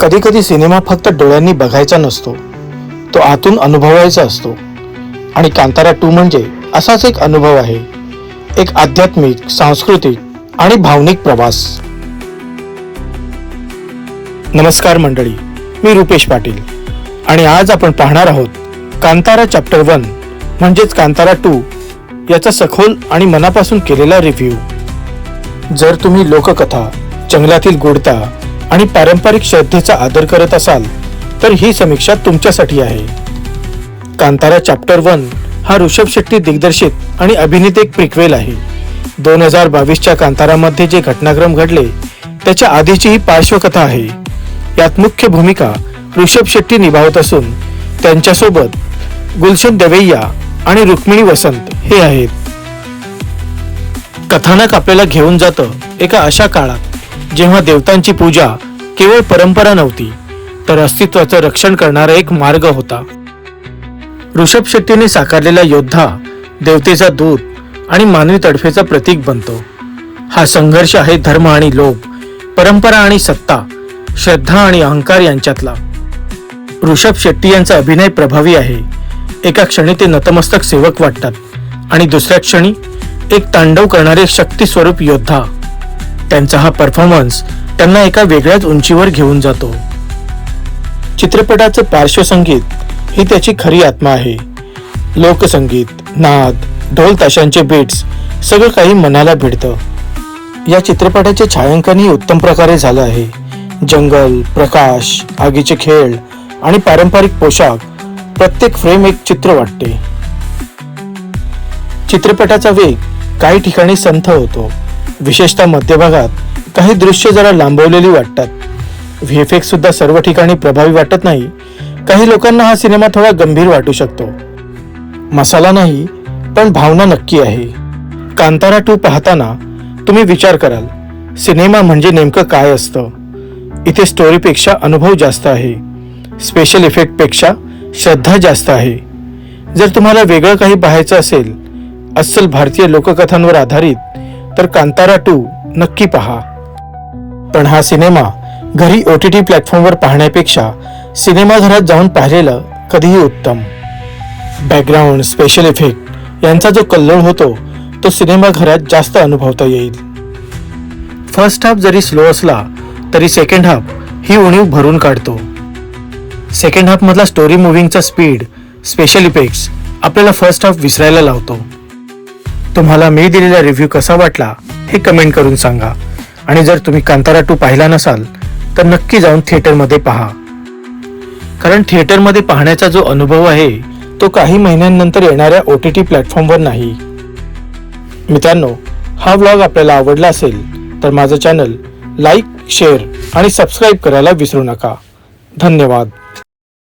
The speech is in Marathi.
कधी कधी सिनेमा फक्त डोळ्यांनी बघायचा नसतो. तो आतून अनुभवायचा असतो. आणि कांतारा टू म्हणजे असाच एक अनुभव आहे. एक आध्यात्मिक सांस्कृतिक आणि भावनिक प्रवास. नमस्कार मंडळी मी रुपेश पाटील. आणि आज आपण पाहणार आहोत कांतारा चॅप्टर वन म्हणजेच कांतारा टू याचा सखोल आणि मनापासून केलेला रिव्ह्यू. जर तुम्ही लोककथा जंगलातील गोडता आणि पारंपरिक श्रद्धेचा आदर करत असाल तर ही समीक्षा तुमच्यासाठी आहे. कांतारा चॅप्टर वन हा ऋषभ शेट्टी दिग्दर्शित आणि अभिनीत एक प्रिक्वेल आहे. दोन हजार बावीसच्या कांतारामध्ये जे घटनाक्रम घडले त्याच्या आधीची ही पार्श्वकथा आहे. यात मुख्य भूमिका ऋषभ शेट्टी निभावत असून त्यांच्यासोबत गुलशन देवैया आणि रुक्मिणी वसंत हे आहेत. कथानक आपल्याला घेऊन जातं एका अशा काळात जेव्हा देवतांची पूजा केवळ परंपरा नव्हती तर अस्तित्वाचं रक्षण करणारा एक मार्ग होता. ऋषभ शेट्टीने साकारलेला योद्धा देवतेचा दूत आणि मानवी तडफेचा प्रतीक बनतो. हा संघर्ष आहे धर्म आणि लोभ परंपरा आणि सत्ता श्रद्धा आणि अहंकार यांच्यातला. ऋषभ शेट्टी यांचा अभिनय प्रभावी आहे. एका क्षणी ते नतमस्तक सेवक वाटतात आणि दुसऱ्या क्षणी एक तांडव करणारे शक्ती स्वरूप योद्धा. त्यांचा हा परफॉर्मन्स त्यांना एका वेगळ्याच उंचीवर घेऊन जातो. चित्रपटाचं पार्श्वसंगीत ही त्याची खरी आत्मा आहे. लोकसंगीत नाद ढोल ताशांचे बीट्स सगळं काही मनाला भिडतं. या चित्रपटाचे छायांकनही उत्तम प्रकारे झालं आहे. जंगल प्रकाश आगीचे खेळ आणि पारंपरिक पोशाख प्रत्येक फ्रेम एक चित्र वाटते. चित्रपटाचा वेग काही ठिकाणी संथ होतो. विशेषतः मध्यभागात काही दृश्य जरा लांबवलेली वाटतात. व्ही सुद्धा सर्व ठिकाणी प्रभावी वाटत नाही. काही लोकांना हा सिनेमा थोडा गंभीर वाटू शकतो. मसाला नाही पण भावना नक्की आहे. कांतारा टू पाहताना तुम्ही विचार कराल सिनेमा म्हणजे नेमकं काय असतं? इथे स्टोरीपेक्षा अनुभव जास्त आहे. स्पेशल इफेक्टपेक्षा श्रद्धा जास्त आहे. जर तुम्हाला वेगळं काही पाहायचं असेल अस्सल भारतीय लोककथांवर आधारित तर कांतारा टू नक्की पहा. पण हा सिनेमा घरी ओ टी टी प्लॅटफॉर्मवर पाहण्यापेक्षा सिनेमाघरात जाऊन पाहिलेलं कधीही उत्तम. बॅकग्राऊंड स्पेशल इफेक्ट यांचा जो कल्लोळ होतो तो सिनेमाघरात जास्त अनुभवता येईल. फर्स्ट हाफ जरी स्लो असला तरी सेकंड हाफ ही उणीव भरून काढतो. सेकंड हाफमधला स्टोरी मुव्हिंगचा स्पीड स्पेशल इफेक्ट्स आपल्याला फर्स्ट हाफ विसरायला लावतो. तुम्हाला मी दिलेला रिव्ह्यू कसा वाटला हे कमेंट करून सांगा. आणि जर तुम्ही कांतारा टू पाहिला नसाल तर नक्की जाऊन थिएटरमध्ये पहा. कारण थिएटरमध्ये पाहण्याचा जो अनुभव आहे तो काही महिन्यांनंतर येणाऱ्या ओ टी टी प्लॅटफॉर्मवर नाही. मित्रांनो हा व्लॉग आपल्याला आवडला असेल तर माझं चॅनल लाईक शेअर आणि सबस्क्राईब करायला विसरू नका. धन्यवाद.